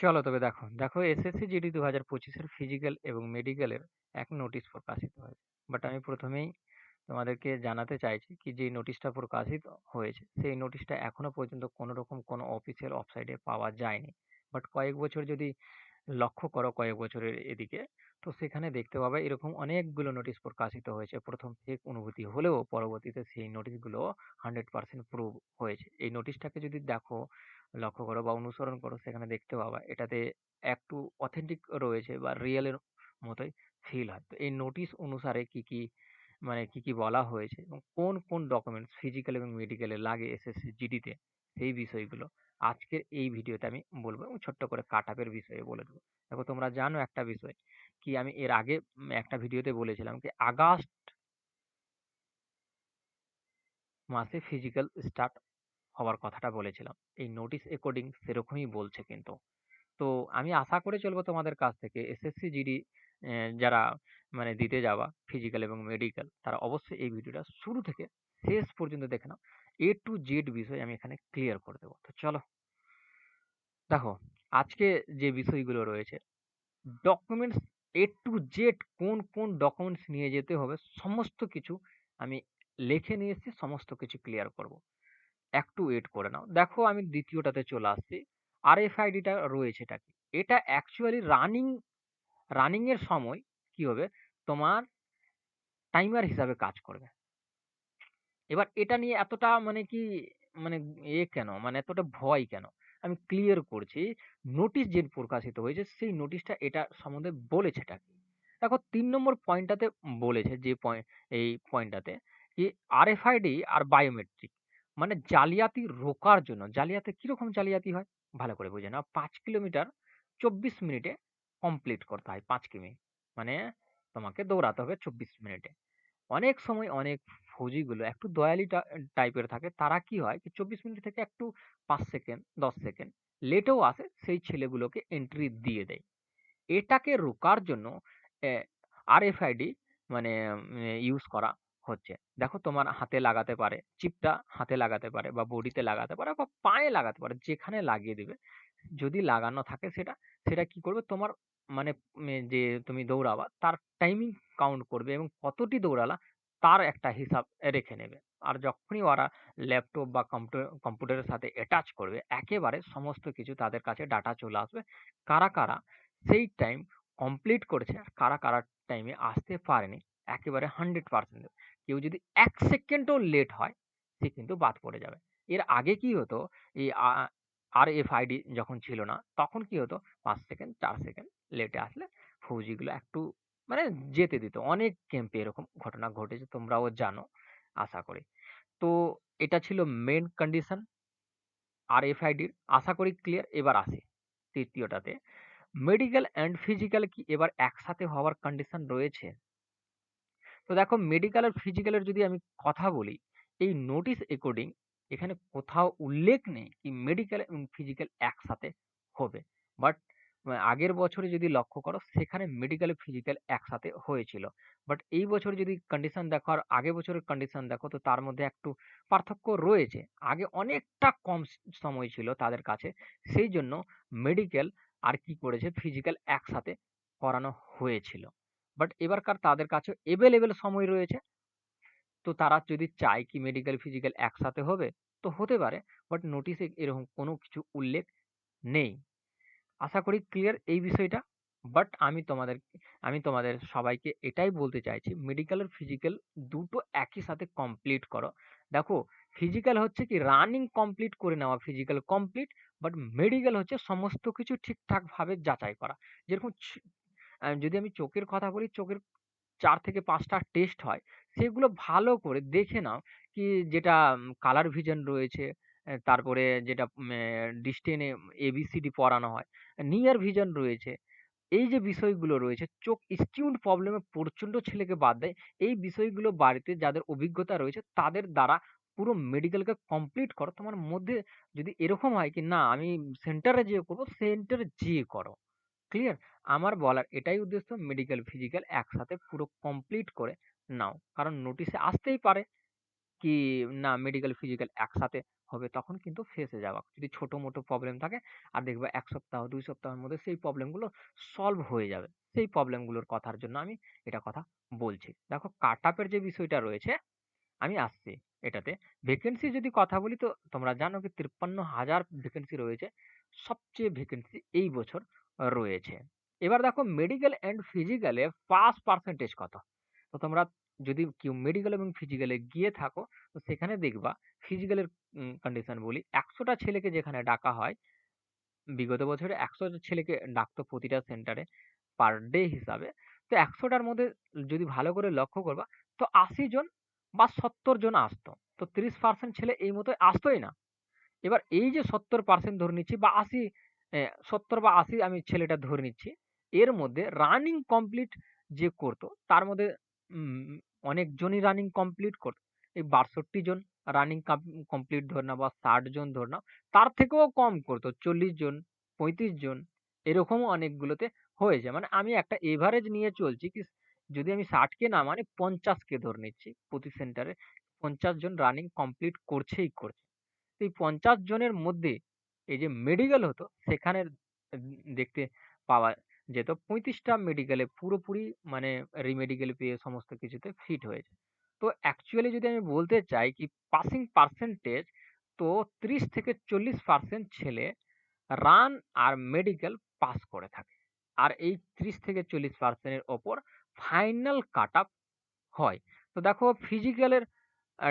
চলো তবে দেখো। দেখো এসএসসি জিডি ২০২৫ এর ফিজিক্যাল এবং মেডিকেলের এক নোটিশ প্রকাশিত হয়েছে। বাট আমি প্রথমেই তোমাদেরকে জানাতে চাইছি কি যে নোটিশটা প্রকাশিত হয়েছে, সেই নোটিশটা এখনও পর্যন্ত কোনরকম কোনো অফিসিয়াল ওয়েবসাইটে পাওয়া যায়নি। বাট কয়েক বছর যদি লক্ষ্য করো কয়েক বছরের এদিকে, তো সেখানে দেখতে পাবে এরকম অনেকগুলো নোটিশ প্রকাশিত হয়েছে। প্রথম ফেক অনুভূতি হলেও পরবর্তীতে সেই নোটিশগুলো 100% প্রুভ হয়েছে। এই নোটিশটাকে যদি দেখো, লক্ষ্য করো বা অনুসরণ করো সেখানে দেখতে পাবা এটাতে একটু অথেন্টিক রয়েছে বা রিয়েল এর মতোই ফিল হয়। তো এই নোটিশ অনুসারে কি, কি মানে কি, কি বলা হয়েছে এবং কোন, কোন ডকুমেন্টস ফিজিক্যাল এবং মেডিকেলে লাগে এসএসসি জিডিতে সেই বিষয়গুলো আজকের এই ভিডিওতে আমি বলব এবং ছোট্ট করে কাট এর বিষয়ে বলে দেবো দেখো তোমরা জানো একটা বিষয় কি আমি এর আগে একটা ভিডিওতে বলেছিলাম কি আগস্ট মাসে ফিজিক্যাল স্টার্ট হওয়ার কথাটা বলেছিলাম। এই নোটিশ অ্যাকর্ডিং সেরকমই বলছে কিন্তু। তো আমি আশা করে চলবো তোমাদের কাছ থেকে এসএসসি জিডি যারা মানে দিতে যাওয়া ফিজিক্যাল এবং মেডিকেল তারা অবশ্যই এই ভিডিওটা শুরু থেকে শেষ পর্যন্ত দেখে নাও। এ টু জেড বিষয় আমি এখানে ক্লিয়ার করে দেবো তো চলো। দেখো আজকে যে বিষয়গুলো রয়েছে ডকুমেন্টস এ টু জেড কোন, কোন ডকুমেন্টস নিয়ে যেতে হবে সমস্ত কিছু আমি লিখে নিয়ে এসেছি, সমস্ত কিছু ক্লিয়ার করব। একটু ওয়েট করে নাও। দেখো আমি দ্বিতীয়টাতে চলে আসছি। আর আরএফআইডিটা রয়েছেটা কি? এটা অ্যাকচুয়ালি রানিং রানিং এর সময় কি হবে? তোমার টাইমার হিসাবে কাজ করবে। এবার এটা নিয়ে এতটা মানে কি মানে এ কেন? মানে এতটা ভয় কেন? আমি ক্লিয়ার করছি। নোটিশ যে প্রকাশিত হয়েছে, সেই নোটিশটা এটা সম্বন্ধে বলেছেটা কি? দেখো তিন নম্বর পয়েন্টটাতে বলেছে যে পয়েন্ট এই পয়েন্টটাতে কি আর আরএফআইডি আর বায়োমেট্রিক মানে জালিয়াতি রোকার জন্য, জালিয়াতি কীরকম জালিয়াতি হয়? ভালো করে বুঝে নাও। পাঁচ কিলোমিটার ২৪ মিনিটে কমপ্লিট করতে হয় পাঁচ কিমি। মানে তোমাকে দৌড়াতে হবে ২৪ মিনিটে। অনেক সময় অনেক ফৌজিগুলো একটু দয়ালি টাইপের থাকে। তারা কি হয় চব্বিশ মিনিট থেকে একটু পাঁচ সেকেন্ড ১০ সেকেন্ড লেটেও আসে, সেই ছেলেগুলোকে এন্ট্রি দিয়ে দেয়। এটাকে রোকার জন্য, এ আরএফআইডি মানে ইউজ করা হচ্ছে। দেখো তোমার হাতে লাগাতে পারে, চিপটা হাতে লাগাতে পারে বা বডিতে লাগাতে পারে বা পায়ে লাগাতে পারে। যেখানে লাগিয়ে দিবে। যদি লাগানো থাকে সেটা, সেটা কি করবে তোমার মানে যে তুমি দৌড়াবা তার টাইমিং কাউন্ট করবে এবং কতটি দৌড়ালা তার একটা হিসাব রেখে নেবে। আর যখনই ওরা ল্যাপটপ বা কম্পিউটা কম্পিউটারের সাথে অ্যাটাচ করবে একেবারে সমস্ত কিছু তাদের কাছে ডাটা চলে আসবে। কারা, কারা সেই টাইম কমপ্লিট করেছে কারা, কারা টাইমে আসতে পারেনি একেবারে 100% কেউ যদি এক সেকেন্ডও লেট হয়, সে কিন্তু বাদ পড়ে যাবে। এর আগে কি হতো, এই আ আরএফআইডি যখন ছিল না, তখন কি হতো, পাঁচ সেকেন্ড, চার সেকেন্ড লেটে আসলে ফৌজিগুলো একটু মানে যেতে দিত। অনেক ক্যাম্পে এরকম ঘটনা ঘটেছে, তোমরাও জানো, আশা করি। তো এটা ছিল মেন কন্ডিশন আরএফআইডির আশা করি ক্লিয়ার। এবার আসে তৃতীয়টাতে মেডিকেল অ্যান্ড ফিজিক্যাল কি এবার একসাথে হওয়ার কন্ডিশন রয়েছে? তো দেখো মেডিকেল আর ফিজিক্যালের যদি আমি কথা বলি, এই নোটিশ অ্যাকর্ডিং এখানে কোথাও উল্লেখ নেই কি মেডিকেল এবং ফিজিক্যাল একসাথে হবে। বাট আগের বছরে যদি লক্ষ্য করো সেখানে মেডিকেল ফিজিক্যাল একসাথে হয়েছিল। বাট এই বছর যদি কন্ডিশন দেখো আর আগের বছরের কন্ডিশন দেখো তো তার মধ্যে একটু পার্থক্য রয়েছে। আগে অনেকটা কম সময় ছিল তাদের কাছে। সেই জন্য মেডিকেল আর কি করেছে ফিজিক্যাল একসাথে করানো হয়েছিল। বাট এবারকার তাদের কাছে এভেইলেবল সময় রয়েছে। তো তারা যদি চায় কি মেডিকেল ফিজিক্যাল একসাথে হবে, তো হতে পারে। বাট নোটিশে এরকম কোনো কিছু উল্লেখ নেই। আশা করি ক্লিয়ার এই বিষয়টা। বাট আমি তোমাদের আমি তোমাদের সবাইকে এটাই বলতে চাইছি মেডিকেল আর ফিজিক্যাল দুটো একই সাথে কমপ্লিট করো। দেখো ফিজিক্যাল হচ্ছে কি রানিং কমপ্লিট করে নেওয়া ফিজিক্যাল কমপ্লিট বাট মেডিকেল হচ্ছে সমস্ত কিছু ঠিকঠাকভাবে যাচাই করা। যেরকম যদি আমি চোখের কথা বলি চোখের চার থেকে ৫ টা টেস্ট হয়। সেগুলো ভালো করে দেখে নাও কি যেটা কালার ভিশন রয়েছে, তারপরে যেটা এ এবিসিডি পড়ানো হয়, নিয়ার ভিশন রয়েছে। এই যে বিষয়গুলো রয়েছে চোখ স্টিউড প্রবলেম এ প্রচণ্ড ছেলেকে বাদ দেয়। এই বিষয়গুলো বাড়িতে যাদের অভিজ্ঞতা রয়েছে তাদের দ্বারা পুরো মেডিকেলকে কমপ্লিট করো। তোমার মধ্যে যদি এরকম হয় কি না আমি সেন্টারে যেয়ে করব, সেন্টারে যেয়ে করো। ক্লিয়ার? আমার বলার এটাই উদ্দেশ্য মেডিকেল ফিজিক্যাল একসাথে পুরো কমপ্লিট করে নাও। কারণ নোটিশে আসতেই পারে কি না মেডিকেল ফিজিক্যাল একসাথে হবে তখন কিন্তু ফেঁসে যাওয়া। যদি ছোট-মোটো প্রবলেম থাকে আর দেখবে এক সপ্তাহ দুই সপ্তাহের মধ্যে সেই প্রবলেমগুলো সলভ হয়ে যাবে। সেই প্রবলেমগুলোর কথার জন্য আমি এটা কথা বলছি। দেখো কাট আপের যে বিষয়টা রয়েছে, আমি আসছি এটাতে। ভ্যাকেন্সি যদি কথা বলি তো তোমরা জানো কি ৫৩,০০০ ভ্যাকেন্সি রয়েছে। সবচেয়ে ভ্যাকেন্সি এই বছর রয়েছে। এবার দেখো মেডিকেল অ্যান্ড ফিজিক্যালে পাস পার্সেন্টেজ কত? তো তোমরা যদি কেউ মেডিকেল এবং ফিজিক্যালে গিয়ে থাকো তো সেখানে দেখবা ফিজিক্যালের কন্ডিশন বলি একশোটা ছেলেকে যেখানে ডাকা হয়, বিগত বছরে ১০০ টা ছেলেকে ডাকতো প্রতিটা সেন্টারে পার ডে হিসাবে। তো একশোটার মধ্যে যদি ভালো করে লক্ষ্য করবা তো ৮০ জন বা ৭০ জন আসতো। তো ৩০% ছেলে এই মতোই আসতোই না। এবার এই যে ৭০% ধরে নিচ্ছি বা ৮০ ৭০ বা ৮০ আমি ছেলেটা ধরে নিচ্ছি। এর মধ্যে রানিং কমপ্লিট যে করতো তার মধ্যে অনেকজনই রানিং কমপ্লিট করত। এই ৬২ জন রানিং কাম কমপ্লিট ধরে নাও বা ৬০ জন ধরে নাও। তার থেকেও কম করতো ৪০ জন, ৩৫ জন এরকমও অনেকগুলোতে হয়েছে। মানে আমি একটা এভারেজ নিয়ে চলছি কি যদি আমি ৬০ কে না মানে ৫০ কে ধরে নিচ্ছি প্রতি সেন্টারে ৫০ জন রানিং কমপ্লিট করছেই করছে। এই ৫০ জনের মধ্যে এই যে মেডিকেল হতো সেখানে দেখতে পাওয়া যেত ৩৫ টা মেডিকেলে পুরোপুরি মানে রি-মেডিকেল পেয়ে সমস্ত কিছুতে ফিট হয়েছে। তো অ্যাকচুয়ালি যদি আমি বলতে চাই কি পাসিং পার্সেন্টেজ তো ৩০ থেকে ৪০% ছেলে রান আর মেডিকেল পাস করে থাকে। আর এই ৩০ থেকে ৪০% এর ওপর ফাইনাল কাট-অফ হয়। তো দেখো ফিজিক্যালের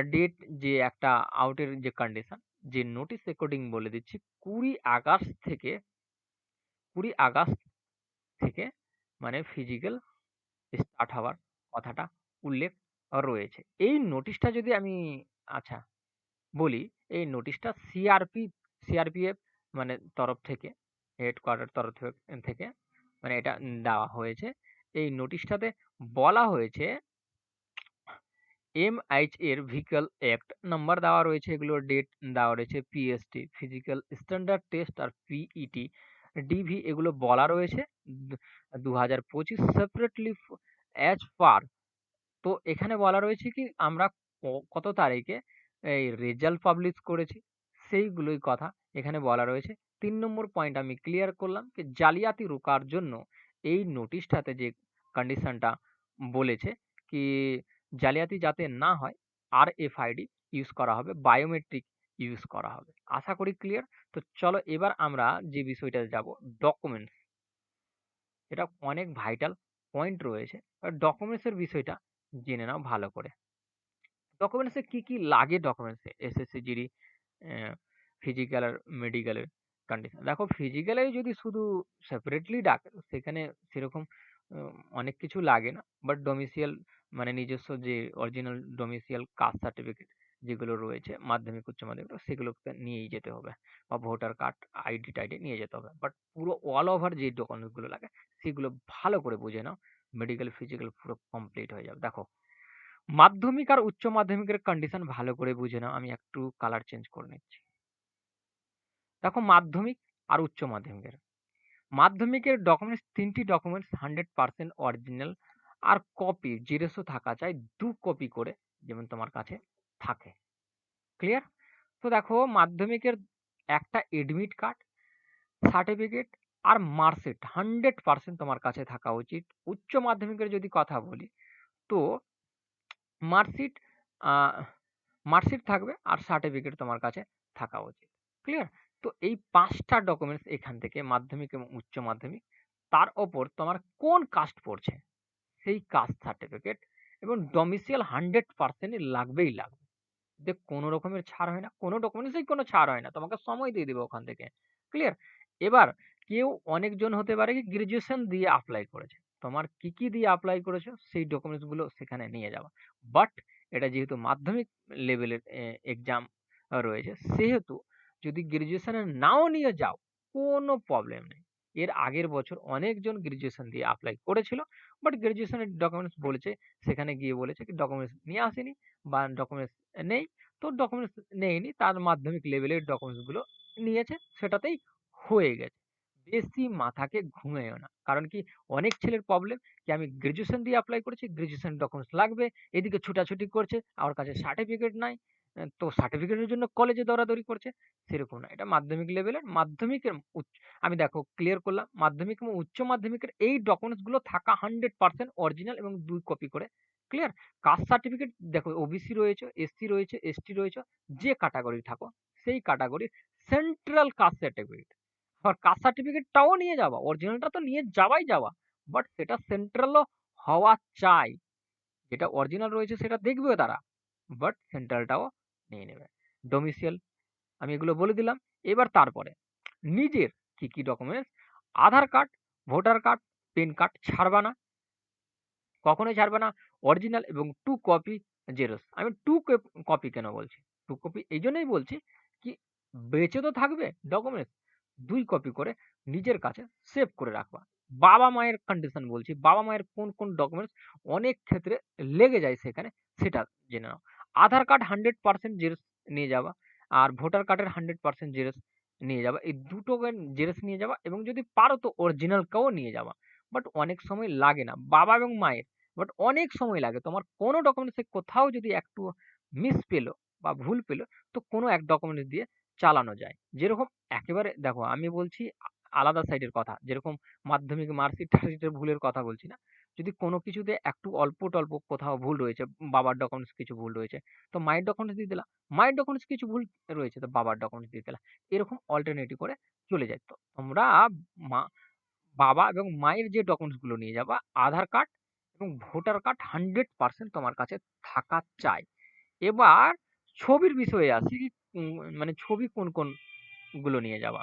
ডেট যে একটা আউট এর যে কন্ডিশন যে নোটিস রেকর্ডিং বলে দিচ্ছি ২০ আগস্ট থেকে ২০ আগস্ট থেকে মানে ফিজিক্যাল স্টার্ট হওয়ার কথাটা উল্লেখ রয়েছে। এই নোটিশটা যদি আমি আচ্ছা বলি, এই নোটিশটা সিআরপি সিআরপিএফ মানে তরফ থেকে হেডকোয়ার্টার তরফ থেকে মানে এটা দেওয়া হয়েছে। এই নোটিশটাতে বলা হয়েছে এমআইচ এর ভেহিকল অ্যাক্ট নাম্বার দেওয়া রয়েছে, এগুলোর ডেট দেওয়া রয়েছে, পিএসটি ফিজিক্যাল স্ট্যান্ডার্ড টেস্ট আর পিইটি, ডিভি এগুলো বলা রয়েছে। দু ২০২৫ সেপারেটলি অ্যাজ পার তো এখানে বলা রয়েছে কি আমরা কত তারিখে এই রেজাল্ট পাবলিশ করেছি সেইগুলোই কথা এখানে বলা রয়েছে। তিন নম্বর পয়েন্ট আমি ক্লিয়ার করলাম কি জালিয়াতি রোকার জন্য এই নোটিশটাতে যে কন্ডিশনটা বলেছে কি জালিয়াতি যাতে না হয় আরএফআইডি ইউজ করা হবে, বায়োমেট্রিক ইউজ করা হবে। আশা করি ক্লিয়ার? তো চলো এবার আমরা যে বিষয়টাতে যাব ডকুমেন্টস। এটা অনেক ভাইটাল পয়েন্ট রয়েছে। ডকুমেন্টসের বিষয়টা জেনে নাও ভালো করে। ডকুমেন্টসে কি, কি লাগে ডকুমেন্টস? এসএসসি, জিডি, ফিজিক্যাল আর মেডিকেলের কন্ডিশন। দেখো ফিজিক্যালে যদি শুধু সেপারেটলি ডাকে সেখানে সেরকম অনেক কিছু লাগে না। বাট ডোমিসিয়াল মানে নিজস্ব যে অরিজিনাল ডোমিসিয়াল কাস্ট সার্টিফিকেট যেগুলো রয়েছে মাধ্যমিক, উচ্চ মাধ্যমিক সেগুলোকে নিয়েই যেতে হবে। বা ভোটার কার্ড, আইডি-টাইডি নিয়ে যেতে হবে। বাট পুরো অল ওভার যে ডকুমেন্টসগুলো লাগে সেগুলো ভালো করে বুঝে নাও। মেডিকেল, ফিজিক্যাল পুরো কমপ্লিট হয়ে যাবে। দেখো মাধ্যমিক আর উচ্চ মাধ্যমিকের কন্ডিশন ভালো করে বুঝে নাও। আমি একটু কালার চেঞ্জ করে নিচ্ছি। দেখো মাধ্যমিক আর উচ্চ মাধ্যমিকের। মাধ্যমিকের ডকুমেন্টস ৩ টি ডকুমেন্টস 100% অরিজিনাল আর কপি জেরক্সও থাকা চাই দু কপি করে যেমন তোমার কাছে থাকে। ক্লিয়ার? তো দেখো মাধ্যমিকের একটা এডমিট কার্ড, সার্টিফিকেট আর মার্কশিট 100% তোমার কাছে থাকা উচিত। উচ্চ মাধ্যমিকের যদি কথা বলি তো মার্কশিট মার্কশিট থাকবে আর সার্টিফিকেট তোমার কাছে থাকা উচিত। ক্লিয়ার? তো এই ৫ টা ডকুমেন্টস এখান থেকে মাধ্যমিক এবং উচ্চ মাধ্যমিক তার ওপর তোমার কোন কাস্ট পড়ছে সেই কাস্ট সার্টিফিকেট এবং ডোমিসিয়াল 100% ই লাগবেই লাগবে। এতে কোন রকমের ছাড় হয় না। কোন ডকুমেন্টসেই কোন ছাড় হয় না। তোমাকে সময় দিয়ে দিবে ওখান থেকে। ক্লিয়ার? এবার কেউ অনেকজন হতে পারে কি গ্র্যাজুয়েশন দিয়ে এপ্লাই করেছে। তোমার কি, কি দিয়ে এপ্লাই করেছ সেই ডকুমেন্টসগুলো সেখানে নিয়ে যাওয়া। বাট এটা যেহেতু মাধ্যমিক লেভেলের এক্সাম রয়েছে সেহেতু যদি গ্র্যাজুয়েশনে নাও নিয়ে যাও কোনো প্রবলেম নেই। এর আগের বছর অনেকজন গ্র্যাজুয়েশন দিয়ে এপ্লাই করেছিল। বাট গ্র্যাজুয়েশনের ডকুমেন্টস বলেছে সেখানে গিয়ে বলেছে কি ডকুমেন্টস নিয়ে আসেনি বা ডকুমেন্টস নেই। তো ডকুমেন্টস নেয়নি তার মাধ্যমিক লেভেলের ডকুমেন্টসগুলো নিয়েছে সেটাতেই হয়ে গেছে। বেশি মাথাকে ঘুমিও না। কারণ কি অনেক ছেলের প্রবলেম কি আমি গ্র্যাজুয়েশন দিয়ে এপ্লাই করেছি, গ্র্যাজুয়েশন ডকুমেন্টস লাগবে। এদিকে ছুটাছুটি করছে, আমার কাছে সার্টিফিকেট নাই। তো সার্টিফিকেটের জন্য কলেজে দৌড়াদৌড়ি করছে, সেরকম না। এটা মাধ্যমিক লেভেলের মাধ্যমিকের আমি দেখো ক্লিয়ার করলাম। মাধ্যমিক এবং উচ্চ মাধ্যমিকের এই ডকুমেন্টসগুলো থাকা 100% অরিজিনাল এবং ২ কপি করে। ক্লিয়ার? কাস্ট সার্টিফিকেট দেখো ওবিসি রয়েছে, এসসি রয়েছে, এসটি রয়েছে, যে ক্যাটেগরি থাকো সেই ক্যাটেগরির সেন্ট্রাল কাস্ট সার্টিফিকেট। আবার কাস্ট সার্টিফিকেটটাও নিয়ে যাওয়া। অরিজিনালটা তো নিয়ে যাওয়াই যাওয়া। বাট সেটা সেন্ট্রালও হওয়া চাই। যেটা অরিজিনাল রয়েছে সেটা দেখবে তারা। বাট সেন্ট্রালটাও নিয়ে নেবে। ডোমিসাইল আমি এগুলো বলে দিলাম। এবার তারপরে নিজের কি, কি documents Aadhaar card, voter card, pan card ছাড়বা না। কখনোই ছাড়বে না। অরিজিনাল এবং টু কপি জেরক্স। আমি টু কপি কেন বলছি? টু কপি এই জন্যই বলছি কি বেঁচে তো থাকবে ডকুমেন্টস। দুই কপি করে নিজের কাছে সেভ করে রাখবা। বাবা-মায়ের কন্ডিশন বলছি। বাবা-মায়ের কোন, কোন ডকুমেন্টস অনেক ক্ষেত্রে লেগে যায় সেখানে সেটা জেনে নাও। আধার কার্ড 100% জেরক্স নিয়ে যাবা। আর ভোটার কার্ডের 100% জেরক্স নিয়ে যাবা। এই দুটো জেরক্স নিয়ে যাবা এবং যদি পারো তো অরিজিনালটাও নিয়ে যাবা। বাট অনেক সময় লাগে না। বাবা এবং মায়ের বাট অনেক সময় লাগে। তোমার কোনো ডকুমেন্টসে কোথাও যদি একটু মিস পেল বা ভুল পেল, তো কোনো এক ডকুমেন্টস দিয়ে চালানো যায়। যেরকম একেবারে দেখো, আমি বলছি আলাদা সাইডের কথা। যেরকম মাধ্যমিক মার্কশিট-টার্কশিটের ভুলের কথা বলছি না। যদি কোনো কিছুতে একটু অল্প-টল্প কোথাও ভুল রয়েছে, বাবার ডকুমেন্টস কিছু ভুল রয়েছে, তো মায়ের ডকুমেন্টস দিয়ে দিলা। মায়ের ডকুমেন্টস কিছু ভুল রয়েছে তো বাবার ডকুমেন্টস দিয়ে দিলা। এরকম অল্টারনেটিভ করে চলে যায়। তো তোমরা মা বাবা এবং মায়ের যে ডকুমেন্টসগুলো নিয়ে যাবা, আধার কার্ড এবং ভোটার কার্ড 100% তোমার কাছে থাকা চাই। এবার ছবির বিষয়ে আসি। উম মানে ছবি কোন, কোনগুলো নিয়ে যাবা?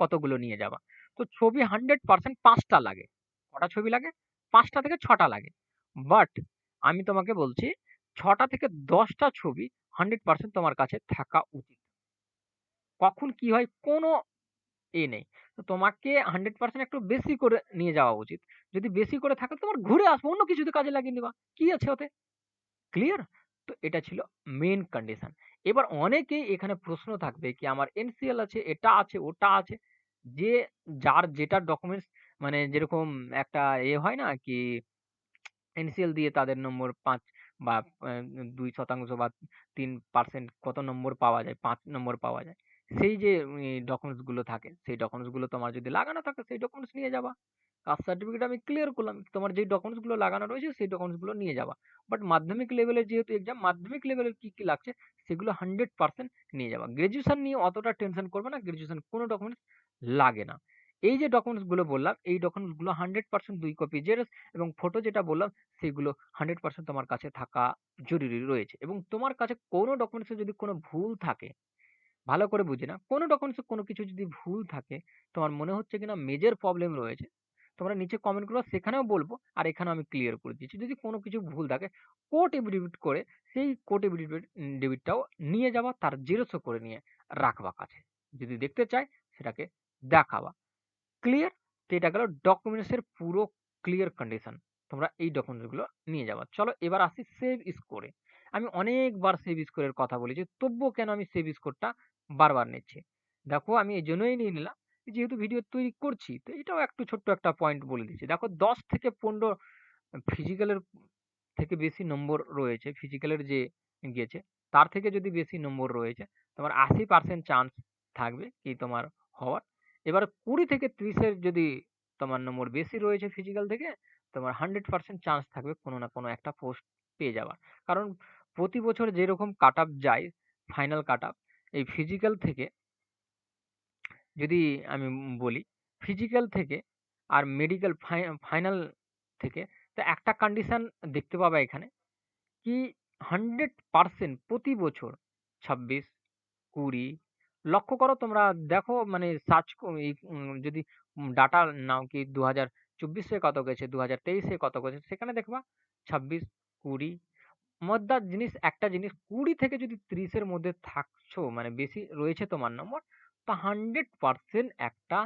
কতগুলো নিয়ে যাবা? তো ছবি 100% ৫ টা লাগে। কটা ছবি লাগে? ৫ টা থেকে ছটা লাগে। বাট আমি তোমাকে বলছি ছটা থেকে দশটা ছবি 100% তোমার কাছে থাকা উচিত। কখন কি হয় কোনো এ নেই। তো তোমাকে 100% একটু বেশি করে নিয়ে যাওয়া উচিত। যদি বেশি করে থাকে তোমার ঘুরে আসব অন্য কিছুতে কাজে লাগিয়ে নিবা। কি আছে ওতে? ক্লিয়ার? তো এটা ছিল মেন কন্ডিশন। এবার অনেকেই এখানে প্রশ্ন থাকবে কি আমার এনসিএল আছে, এটা আছে, ওটা আছে। যে যার যেটা ডকুমেন্টস মানে যেরকম একটা এ হয় না কি এনসিএল দিয়ে তাদের নম্বর পাঁচ বা দুই শতাংশ বা ৩% কত নম্বর পাওয়া যায়, পাঁচ নম্বর পাওয়া যায়। সেই যে ই ডকুমেন্টসগুলো থাকে, সেই ডকুমেন্টসগুলো তোমার যদি লাগানো থাকে সেই ডকুমেন্টস নিয়ে যাবা। কাস্ট সার্টিফিকেট আমি ক্লিয়ার করলাম। তোমার যে ডকুমেন্টসগুলো লাগানো রয়েছে সেই ডকুমেন্টসগুলো নিয়ে যাবা। বাট মাধ্যমিক লেভেলের যেহেতু এক্সাম, মাধ্যমিক লেভেলের কি, কি লাগছে সেগুলো 100% নিয়ে যাবা। গ্র্যাজুয়েশন নিয়ে অতটা টেনশন করবে না। গ্র্যাজুয়েশন কোনো ডকুমেন্টস লাগে না। এই যে ডকুমেন্টসগুলো বললাম, এই ডকুমেন্টসগুলো 100% ২ কপি জেরক্স এবং ফটো যেটা বললাম সেগুলো 100% তোমার কাছে থাকা জরুরি রয়েছে। এবং তোমার কাছে কোনো ডকুমেন্টস যদি কোনো ভুল থাকে, ভালো করে বুঝে না কোনো ডকুমেন্টস কোনো কিছু যদি ভুল থাকে, তোমার মনে হচ্ছে কিনা মেজর প্রবলেম রয়েছে, তোমরা নিচে কমেন্ট করবা সেখানেও বলব আর এখানেও আমি ক্লিয়ার করে দিচ্ছি। যদি কোনো কিছু ভুল থাকে কোর্ট এফিডেভিট করে সেই কোর্ট এফিডেভিট ডেভিটটাও নিয়ে যাওয়া তার জেরক্সও করে নিয়ে রাখবা কাছে। যদি দেখতে চায় সেটাকে দেখাবা। ক্লিয়ার? তো এটা গেল ডকুমেন্টসের পুরো ক্লিয়ার কন্ডিশন। তোমরা এই ডকুমেন্টসগুলো নিয়ে যাবা। চলো এবার আসি সেভ স্কোরে। আমি অনেকবার সেভ স্কোরের কথা বলেছি। তবুও কেন আমি সেভ স্কোরটা বারবার নিচ্ছি। দেখো আমি এই জন্যই নিয়ে নিলাম। যেহেতু ভিডিও তৈরি করছি তো এটাও একটু ছোট্ট একটা পয়েন্ট বলে দিচ্ছি। দেখো ১০ থেকে ১৫ ফিজিক্যালের থেকে বেশি নম্বর রয়েছে। ফিজিক্যালের যে গিয়েছে তার থেকে যদি বেশি নম্বর রয়েছে, তোমার ৮০% চান্স থাকবে কি তোমার হওয়ার। এবার ২০ থেকে ৩০ এর যদি তোমার নম্বর বেশি রয়েছে ফিজিক্যাল থেকে, তোমার 100% চান্স থাকবে কোন না কোন একটা পোস্ট পেয়ে যাওয়ার। কারণ প্রতি বছর যেরকম কাট অফ যায়, ফাইনাল কাট অফ এই ফিজিক্যাল থেকে যদি আমি বলি, ফিজিক্যাল থেকে আর মেডিকেল ফাই ফাইনাল থেকে তো একটা কন্ডিশন দেখতে পাবা এখানে কি 100% প্রতি বছর ২৬, ২০ লক্ষ্য করো তোমরা দেখো মানে সার্চ যদি ডাটা নাও কি ২০২৪ এ কত গেছে, ২০২৩ এ কত গেছে সেখানে দেখবা ২৬, ২০ মজার জিনিস একটা জিনিস ২০ থেকে যদি ৩০ এর মধ্যে থাকছো মানে বেশি রয়েছে তোমার নম্বর তা 100% একটা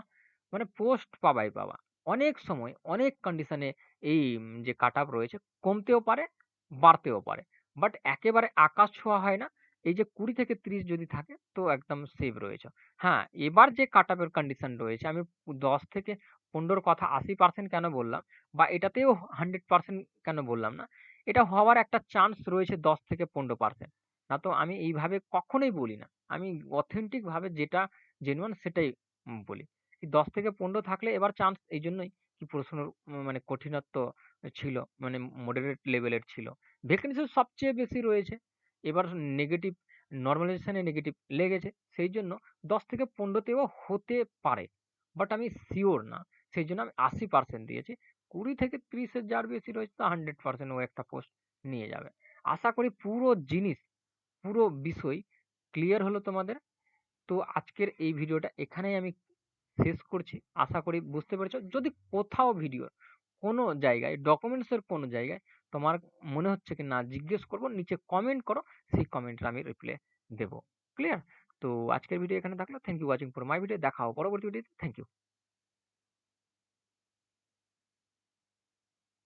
মানে পোস্ট পাবাই পাবা। অনেক সময় অনেক কন্ডিশনে এই যে কাট রয়েছে কমতেও পারে, বাড়তেও পারে। বাট একেবারে আকাশ ছোঁয়া হয় না। এই যে ২০ থেকে ৩০ যদি থাকে তো একদম সেভ রয়েছে। হ্যাঁ, এবার যে কাট অফ এর কন্ডিশন রয়েছে আমি ১০ থেকে পনেরোর কথা ৮০% কেন বললাম বা এটাতেও 100% কেন বললাম না। এটা হওয়ার একটা চান্স রয়েছে ১০ থেকে ১৫%। না তো আমি এইভাবে কখনোই বলি না। আমি authentic ভাবে যেটা genuine সেটাই বলি। ১০ থেকে ১৫ থাকলে এবার chance এইজন্যই কি প্রশ্নর মানে কঠিনত্ব ছিল মানে level এর ছিল। vacancy সবচেয়ে বেশি রয়েছে। এবার নেগেটিভ এ negative লেগেছে, সেইজন্য ১০ থেকে পনেরোতেও হতে পারে। বাট আমি শিওর না। সেই জন্য আমি আশি পার্সেন্ট দিয়েছি। ২০ থেকে ৩০ এর যার বেশি রয়েছে তার hundred পার্সেন্ট ও একটা পোস্ট নিয়ে যাবে। আশা করি পুরো জিনিস, পুরো বিষয় ক্লিয়ার হলো তোমাদের। তো আজকের এই ভিডিওটা এখানেই আমি শেষ করছি। আশা করি বুঝতে পেরেছ। যদি কোথাও ভিডিও কোনো জায়গায় ডকুমেন্টসের কোনো জায়গায় তোমার মনে হচ্ছে কি না জিজ্ঞেস করব, নিচে কমেন্ট করো, সেই কমেন্টের আমি রিপ্লে দেবো। ক্লিয়ার তো আজকের ভিডিও এখানে থাকল। Thank you watching for my video দেখা হব পরবর্তী ভিডিওতে থ্যাংক ইউ